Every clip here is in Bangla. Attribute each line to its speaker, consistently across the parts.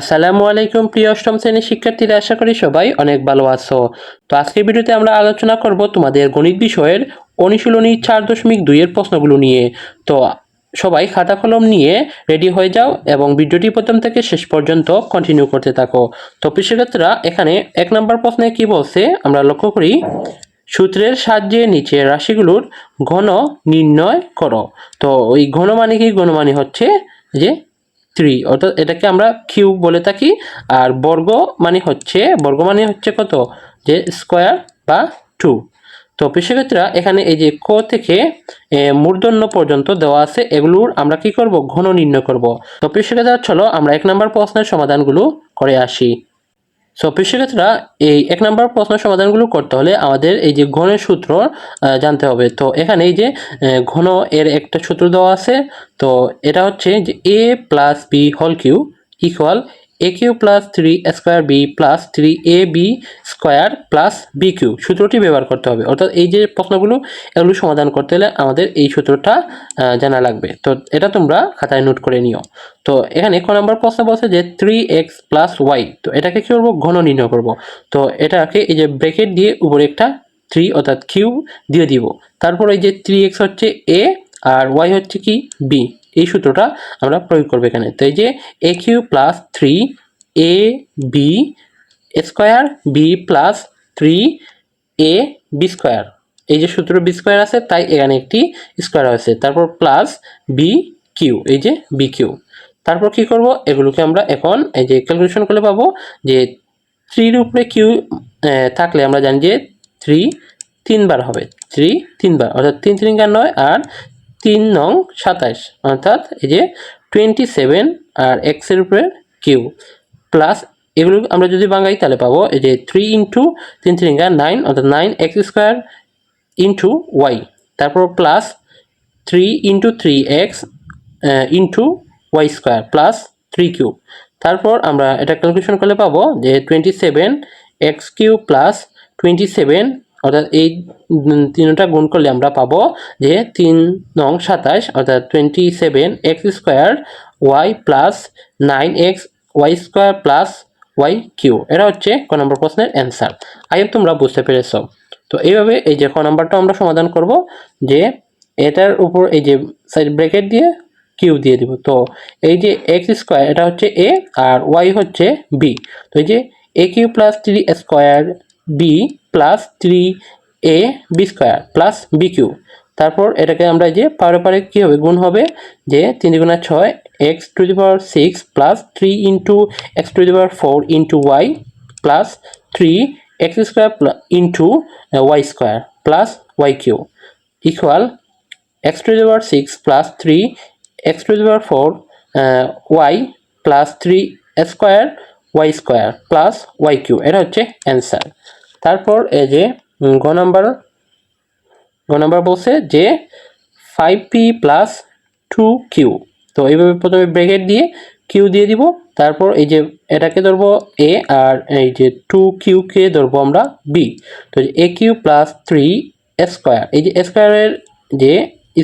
Speaker 1: আসসালামু আলাইকুম, প্রিয় অষ্টম শ্রেণির শিক্ষার্থীরা, আশা করি সবাই অনেক ভালো আছো। তো আজকের ভিডিওতে আমরা আলোচনা করব তোমাদের গণিত বিষয়ের অনুশীলনী চার দশমিক দুইয়ের প্রশ্নগুলো নিয়ে। তো সবাই খাতা কলম নিয়ে রেডি হয়ে যাও এবং ভিডিওটি প্রথম থেকে শেষ পর্যন্ত কন্টিনিউ করতে থাকো। তো প্রিয় এখানে এক নম্বর প্রশ্নে কি বলছে? আমরা লক্ষ্য করি, সূত্রের সাহায্যে নিচে রাশিগুলোর ঘন নির্ণয় করো। তো ওই ঘন মানে কি? ঘন মানে হচ্ছে যে থ্রি অর্থাৎ এটাকে আমরা কিউ বলে থাকি। আর বর্গ মানে হচ্ছে, বর্গ মানে হচ্ছে কত? যে স্কোয়ার বা টু তো পেশাক্ষেত্রা এখানে এই যে ক থেকে মূর্ধন্য পর্যন্ত দেওয়া আছে, এগুলোর আমরা কি করব? ঘন নির্ণয় করব। তো পেশাক্ষেত্রা চলো আমরা এক নম্বর প্রশ্নের সমাধানগুলো করে আসি। সো পেশাক্ষেত্রা এই এক নম্বর প্রশ্ন সমাধানগুলো করতে হলে আমাদের এই যে ঘনের সূত্র জানতে হবে। তো, এখানে এই যে ঘন এর একটা সূত্র দেওয়া আছে। তো, এটা হচ্ছে যে A plus B whole cube equal A cube plus three square B plus three A B square plus B cube সূত্রটি ব্যবহার করতে হবে। অর্থাৎ এই যে প্রশ্নগুলো, এগুলো সমাধান করতে হলে আমাদের এই সূত্রটা জানা লাগবে। তো এটা তোমরা খাতায় নোট করে নিও। তো এখানে এক নম্বর প্রশ্ন বলছে যে থ্রি এক্স প্লাস ওয়াই তো এটাকে কী করব? ঘন নির্ণয় করব। তো এটাকে এই যে ব্রেকেট দিয়ে উপরে একটা থ্রি অর্থাৎ কিউ দিয়ে দিব। তারপর এই যে থ্রি এক্স হচ্ছে এ আর ওয়াই হচ্ছে কি? বি এই সূত্রটা আমরা প্রয়োগ করব এখানে। তো এই যে A cube plus three A B square B plus three A B square এই যে সূত্র বি স্কোয়ার আছে, তাই এখানে একটি স্কোয়ার আছে তারপর প্লাস বি কিউ এই যে বি কিউ তারপর কি করব? এগুলোকে আমরা এখন এই যে ক্যালকুলেশন করলে পাবো যে থ্রির উপরে কিউ থাকলে আমরা জানি যে থ্রি তিনবার হবে। থ্রি তিনবার, অর্থাৎ তিন তিনকার নয় আর তিন নং সাতাশ অর্থাৎ এই যে টোয়েন্টি সেভেন আর এক্সের উপরে কিউ প্লাস এগুলো আমরা যদি বাঙাই তাহলে পাবো এই যে থ্রি ইন্টু তিন তিনকা নাইন অর্থাৎ nine X square into Y তারপর plus three into three X into Y square plus three cube তারপর আমরা এটা ক্যালকুলেশন করলে পাবো যে twenty seven X cube plus twenty seven অর্থাৎ এই তিনটা গুণ করলে আমরা পাবো যে তিন নং সাতাশ, অর্থাৎ twenty seven X square Y plus nine X Y square plus Y cube এটা হচ্ছে ক নম্বর প্রশ্নের অ্যান্সার আই তোমরা বুঝতে পেরেছ। তো এইভাবে এই যে ক নাম্বারটা আমরা সমাধান করব যে এটার উপর এই যে সাইড ব্র্যাকেট দিয়ে কিউ দিয়ে দিব। তো এই যে এক্স স্কোয়ার এটা হচ্ছে এ আর ওয়াই হচ্ছে বি তো এই যে A cube plus three square B plus three A B square plus B cube তারপর এটাকে আমরা যে পারে পারে কী হবে? গুণ হবে যে তিন দুগুণা ছয় X to the power six plus three into X to the power four into Y plus three X square into Y square plus Y cube equal X to the power six plus three X to the power four Y plus three square Y square plus Y cube এটা হচ্ছে অ্যান্সার তারপর এই যে গ নাম্বার গ নাম্বার বলছে যে five P plus two Q তো এইভাবে প্রথমে ব্রেকেট দিয়ে কিউ দিয়ে দিব, তারপর এই যে এটাকে ধরবো এ আর এই যে টু কিউকে ধরবো আমরা বি তো A cube plus three square এই যে স্কোয়ারের যে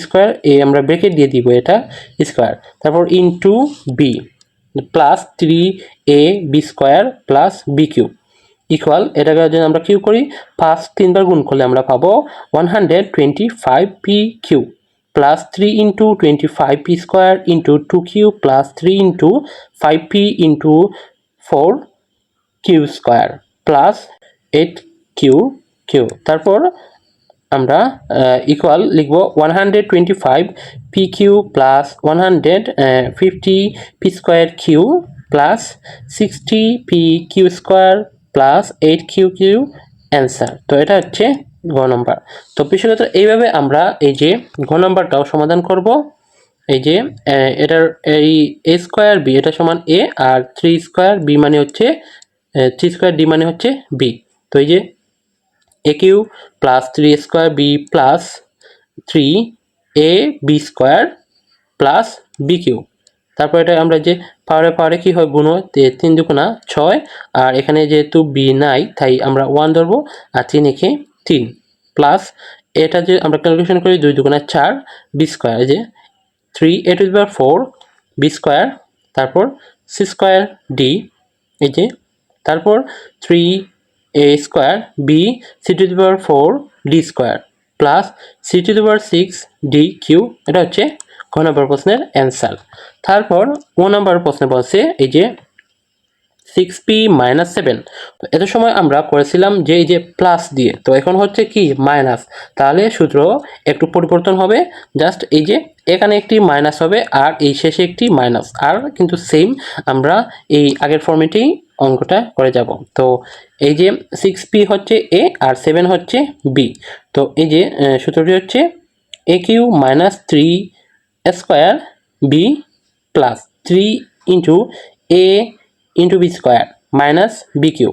Speaker 1: স্কোয়ার এ আমরা ব্রেকেট দিয়ে দিব এটা স্কোয়ার তারপর into B plus three A B square plus B cube equal এটাকে যদি আমরা কিউ করি ফার্স্ট তিনবার গুণ করলে আমরা পাবো one hundred twenty five P cube plus three into twenty five P square into two Q plus three into five P into four Q square plus eight Q cube তারপর আমরা ইকুয়াল লিখব one hundred twenty five P cube plus one hundred fifty P square Q plus sixty P Q square plus eight Q cube answer তো এটা হচ্ছে ঘ নম্বর তো বিশেষত এইভাবে আমরা এই যে ঘ নম্বরটাও সমাধান করব। এই যে এটার এই এ স্কোয়ার বি এটা সমান এ আর থ্রি স্কোয়ার বি মানে হচ্ছে থ্রি স্কোয়ার ডি মানে হচ্ছে বি তো এই যে A cube plus three square B plus three A B square plus B cube তারপর এটা আমরা যে পাওয়ারে পাওয়ারে কী হয় গুণ? তিন দুগুণা ছয়। আর এখানে যেহেতু বি নাই, তাই আমরা ওয়ান ধরবো আর তিন একে তিন। প্লাস এটা যে আমরা ক্যালকুলেশন করি দুই দুগুণা চার বি স্কোয়ার যে three A two four B square তারপর সি স্কোয়ার ডি এই যে। তারপর three A square B C to the power four D square plus C to the power six D cube এটা হচ্ছে ক নম্বর প্রশ্নের অ্যান্সার তারপর ও নম্বর প্রশ্নে বলছে এই যে সিক্স পি মাইনাস সেভেন এত সময় আমরা করেছিলাম যে এই যে প্লাস দিয়ে, তো এখন হচ্ছে কি মাইনাস তাহলে সূত্র একটু পরিবর্তন হবে জাস্ট এই যে এখানে একটি মাইনাস হবে আর এই শেষে একটি মাইনাস আর কিন্তু সেম আমরা এই আগের ফর্মেটেই অঙ্কটা করে যাব। তো এই যে সিক্স পি হচ্ছে এ আর সেভেন হচ্ছে বি তো এই যে সূত্রটি হচ্ছে A cube minus three square B plus three into A into B square minus B cube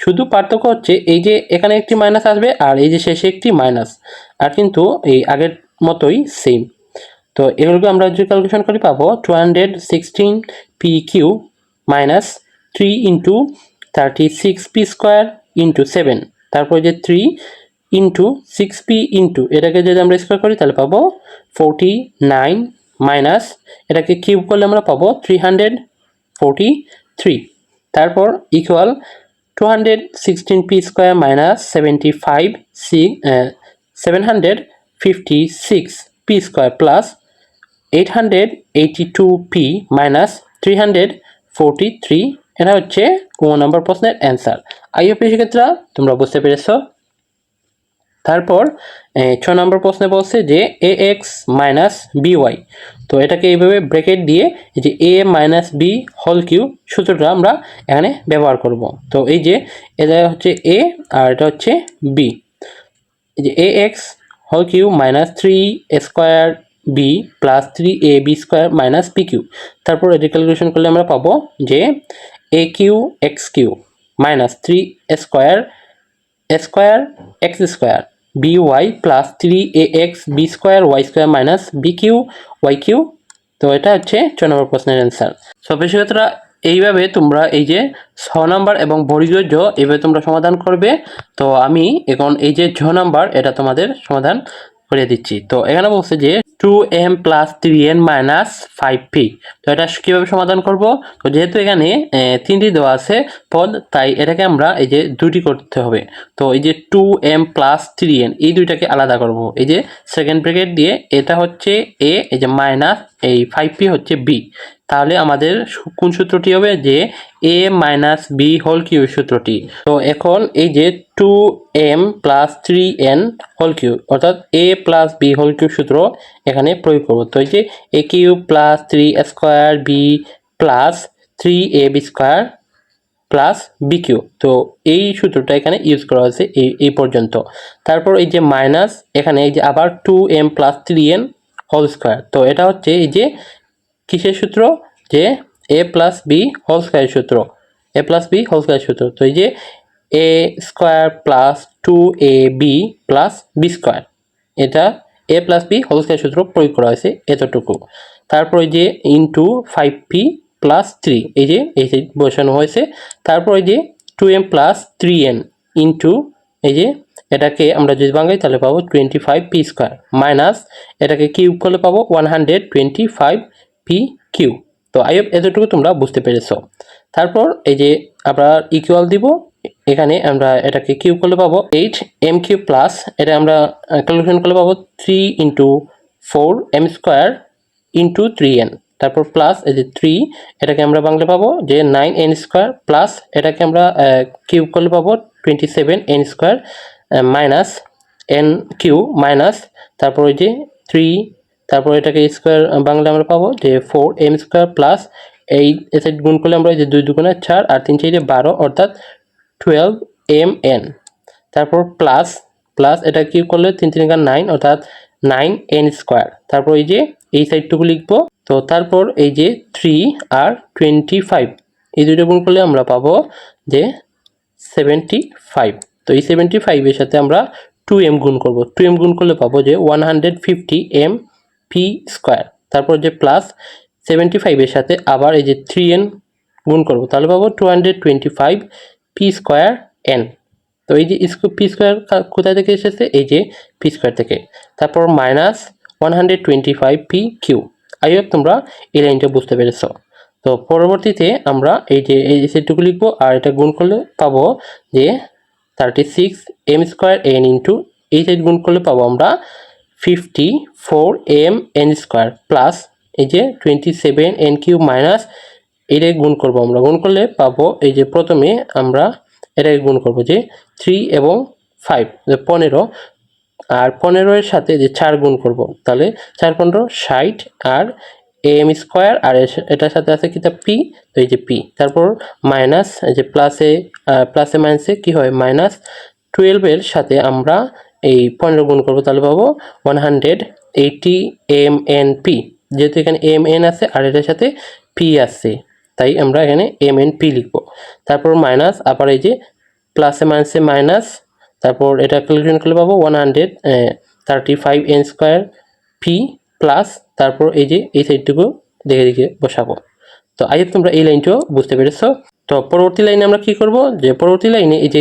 Speaker 1: শুধু পার্থক্য হচ্ছে এই যে এখানে একটি মাইনাস আসবে আর এই যে শেষে একটি মাইনাস। আর কিন্তু এই আগের মতোই সেম তো এগুলোকে আমরা যদি ক্যালকুলেশন করি পাবো two hundred sixteen P cube minus three into thirty six P square into seven তারপর যে three into six P into এটাকে যদি আমরা স্কোয়ার করি, তাহলে পাবো ফোরটি নাইন মাইনাস এটাকে কিউব করলে আমরা পাবো থ্রি হান্ড্রেড ফোরটি থ্রি তারপর equal two hundred sixteen P square minus seventy five C seven hundred fifty six P square plus eight hundred eighty two P minus three hundred forty three এটা হচ্ছে ও নম্বর প্রশ্নের অ্যান্সার আইও শিক্ষার্থীরা, তোমরা বুঝতে পেরেছ? তারপর ছ নম্বর প্রশ্নে বলছে যে এ এক্স মাইনাস বিওয়াই তো এটাকে এইভাবে ব্রেকেট দিয়ে যে A minus B whole cube সূত্রটা আমরা এখানে ব্যবহার করব। তো এই যে, এটা হচ্ছে এ আর এটা হচ্ছে বি যে A X whole cube minus three square B plus three A B square minus P cube তারপর এটি ক্যালকুলেশন করলে আমরা পাবো যে A cube X cube minus three square square X square B Y plus three A X B square Y square minus B cube Y cube তো এটা হচ্ছে ছ নম্বর প্রশ্নের অ্যান্সার সব এইভাবে তোমরা এই যে ছ নাম্বার এবং বর্গীয় এইভাবে তোমরা সমাধান করবে। তো আমি এখন এই যে ছ নাম্বার, এটা তোমাদের সমাধান করে দিচ্ছি। তো এখানে বলছে যে two M plus three N minus five P তো এটা কীভাবে সমাধান করব? তো যেহেতু এখানে তিনটি দেওয়া আছে পদ, তাই এটাকে আমরা এই যে দুটি করতে হবে। তো এই যে two M plus three N এই দুইটাকে আলাদা করব। এই যে সেকেন্ড ব্রেকেট দিয়ে এটা হচ্ছে এ এই যে মাইনাস এই ফাইভ পি হচ্ছে বি তাহলে আমাদের কোন সূত্রটি হবে? যে A minus B whole cube সূত্রটি। তো এখন এই যে two M plus three N whole cube অর্থাৎ A plus B whole cube সূত্র এখানে প্রয়োগ করব। তো এই যে A cube plus three square B plus three A B square plus B cube তো এই সূত্রটা এখানে ইউজ করা হয়েছে এই এই পর্যন্ত। তারপর এই যে মাইনাস এখানে এই যে আবার two M plus three N whole square তো এটা হচ্ছে এই যে কিসের সূত্র? যে A plus B whole square সূত্র। A plus B whole square সূত্র। তো এই যে A square plus two A B plus B square এটা A plus B whole square সূত্র প্রয়োগ করা হয়েছে এতটুকু। তারপর যে into five P plus three এই যে এই যে বসানো হয়েছে। তারপর যে two M plus three N into এই যে এটাকে আমরা যদি বাঙাই তাহলে পাবো twenty five P square minus এটাকে কিউব করলে পাবো one hundred twenty five P cube তো আই এতটুকু তোমরা বুঝতে পেরেছ। তারপর এই যে আমরা ইকুয়াল দিব এখানে আমরা এটাকে কিউব করলে পাবো এইট এম কিউ প্লাস, এটা আমরা ক্যালকুলেশন করলে পাবো three into four M square into three N. তারপর প্লাস এই যে থ্রি, এটাকে আমরা বাংলা পাবো যে নাইন এন স্কোয়ার প্লাস এটাকে আমরা কিউব করলে পাবো twenty seven N square minus N cube minus, তারপর ওই যে থ্রি, তারপর এটাকে স্কোয়ার বাংলা আমরা পাবো যে ফোর এম স্কোয়ার প্লাস এই এসে গুণ করলে আমরা এই যে দুই দুগুণে চার আর তিন চাইলে বারো, অর্থাৎ টুয়েলভ এম এন তারপর প্লাস প্লাস এটা কি করলে তিন তিন নাইন অর্থাৎ নাইন এন স্কোয়ার তারপর এই যে এই সাইডটুকু লিখব। তো তারপর এই যে থ্রি আর টোয়েন্টি ফাইভ এই দুটো গুণ করলে আমরা পাবো যে সেভেন্টি ফাইভ তো এই সেভেন্টি ফাইভের সাথে আমরা টু এম গুণ করব। টু এম গুণ করলে পাবো যে one hundred fifty M P square তারপর যে প্লাস সেভেন্টি ফাইভের সাথে আবার এই যে থ্রি এন গুণ করব। তাহলে পাবো two hundred twenty five P square N তো এই যে পি স্কোয়ার কোথা থেকে এসেছে? এই যে পি স্কোয়ার থেকে। তারপর minus one hundred twenty five P cube I hope তোমরা এই লাইনটা বুঝতে পেরেছ। তো পরবর্তীতে আমরা এই যে এই সেটটুকু লিখব আর এটা গুণ করলে পাবো যে thirty six M square N into এই সাইড গুণ করলে পাবো আমরা fifty four M N square plus এই যে twenty seven N cube minus এটাই গুণ করব আমরা। গুণ করলে পাবো এই যে প্রথমে আমরা এটাকে গুণ করব যে থ্রি এবং ফাইভ পনেরো। আর পনেরো এর সাথে যে চার গুণ করব, তাহলে চার, পনেরো, ষাট আর এম স্কোয়ার আর এটার সাথে আছে কিতা? পি তো এই যে পি তারপর মাইনাস এই যে প্লাসে প্লাসে মাইনাসে কি হয়? মাইনাস টুয়েলভের সাথে আমরা এই পনেরো গুণ করব, তাহলে পাবো one hundred eighty M N P যেহেতু এখানে এম এন আছে, আর এটার সাথে পি আছে। তাই আমরা এখানে এম এন পি লিখব। তারপর মাইনাস আবার এই যে প্লাসে মাইনাসে মাইনাস তারপর এটা ক্যালকুলেশন করলে পাবো one hundred thirty five N square P plus তারপর এই যে এই সাইডটুকু দেখে দেখে বসাবো। তো আজকে তোমরা এই লাইনটাও বুঝতে পেরেছ। তো পরবর্তী লাইনে আমরা কি করব? যে পরবর্তী লাইনে এই যে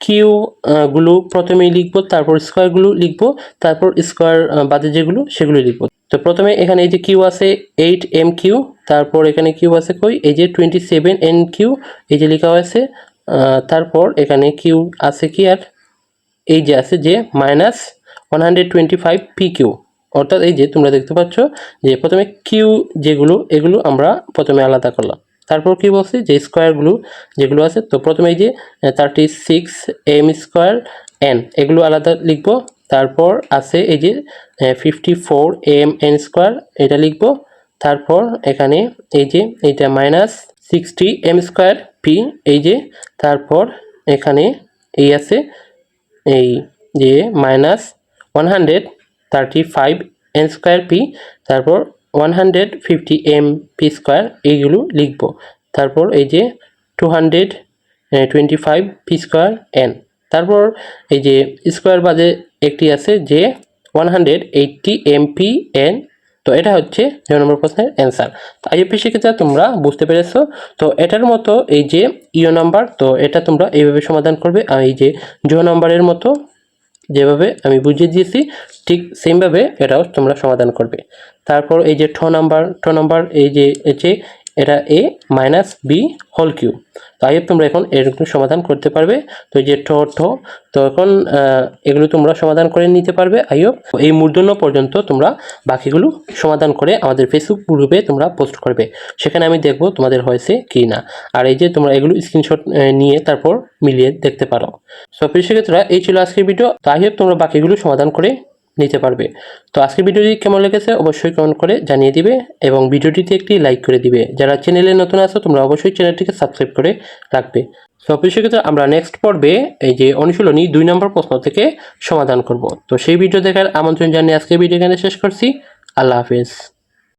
Speaker 1: কিউ গুলো প্রথমেই লিখব, তারপর স্কোয়ারগুলো লিখব, তারপর স্কোয়ার বাদে যেগুলো সেগুলো লিখব। তো প্রথমে এখানে এই যে কিউ আছে এইট এম কিউ তারপর এখানে কিউ আছে কই? এই যে টোয়েন্টি সেভেন এন কিউ এই যে লেখা হয়েছে তারপর এখানে কিউ আছে কি আর? এই যে আছে যে minus one hundred twenty five P cube অর্থাৎ এই যে তোমরা দেখতে পাচ্ছ যে প্রথমে কিউ যেগুলো, এগুলো আমরা প্রথমে আলাদা করলাম। তারপর কি বলছি? যে স্কোয়ারগুলো যেগুলো আছে, তো প্রথমে এই যে thirty six M square N এগুলো আলাদা লিখব। তারপর আছে এই যে fifty four M N square এটা লিখব। তারপর এখানে এই যে এটা minus sixty M square P এই যে, তারপর এখানে এই আছে, এই যে minus one hundred thirty five N square P তারপর one hundred fifty M P square এইগুলো লিখব। তারপর এই যে two hundred twenty five P square N তারপর এই যে স্কোয়ার বাদে একটি আছে যে ওয়ান হান্ড্রেড এইটটি এন তো এটা হচ্ছে জ নম্বর প্রশ্নের অ্যান্সার তো আইএপি শিক্ষিতা তোমরা বুঝতে পেরেছ? তো এটার মতো এই যে ইও নাম্বার তো এটা তোমরা এইভাবে সমাধান করবে। আর এই যে জ নাম্বারের মতো যেভাবে আমি বুঝিয়ে দিয়েছি, ঠিক সেমভাবে এটাও তোমরা সমাধান করবে। তারপর এই যে ঠ নাম্বার ঠ নাম্বার এই যে যে এটা A minus B whole cube তো আইএফ তোমরা এখন এরকম সমাধান করতে পারবে। তো যে ঠ ঠ, তো এখন এগুলো তোমরা সমাধান করে নিতে পারবে আইএফ এই মূর্ধন্য পর্যন্ত তোমরা বাকিগুলো সমাধান করে আমাদের ফেসবুক গ্রুপে তোমরা পোস্ট করবে। সেখানে আমি দেখব তোমাদের হয়েছে কি না আর এই যে তোমরা এগুলো স্ক্রিনশট নিয়ে তারপর মিলিয়ে দেখতে পারো। সো প্রিয় শিক্ষার্থীরা, এই ছিল আজকের ভিডিও তো আই হোপ তোমরা বাকিগুলো সমাধান করে নিতে পারবে। তো আজকের ভিডিওটি কেমন লেগেছে অবশ্যই কমেন্ট করে জানিয়ে দিবে এবং ভিডিওটিতে একটি লাইক করে দিবে। যারা চ্যানেলে নতুন আছো, তোমরা অবশ্যই চ্যানেলটিকে সাবস্ক্রাইব করে রাখবে। তো সেক্ষেত্রে আমরা নেক্সট পর্বে এই যে অনুশীলনী দুই নম্বর প্রশ্ন থেকে সমাধান করব। তো সেই ভিডিও দেখার আমন্ত্রণ জানিয়ে আজকে ভিডিও এখানে শেষ করছি। আল্লাহ হাফেজ।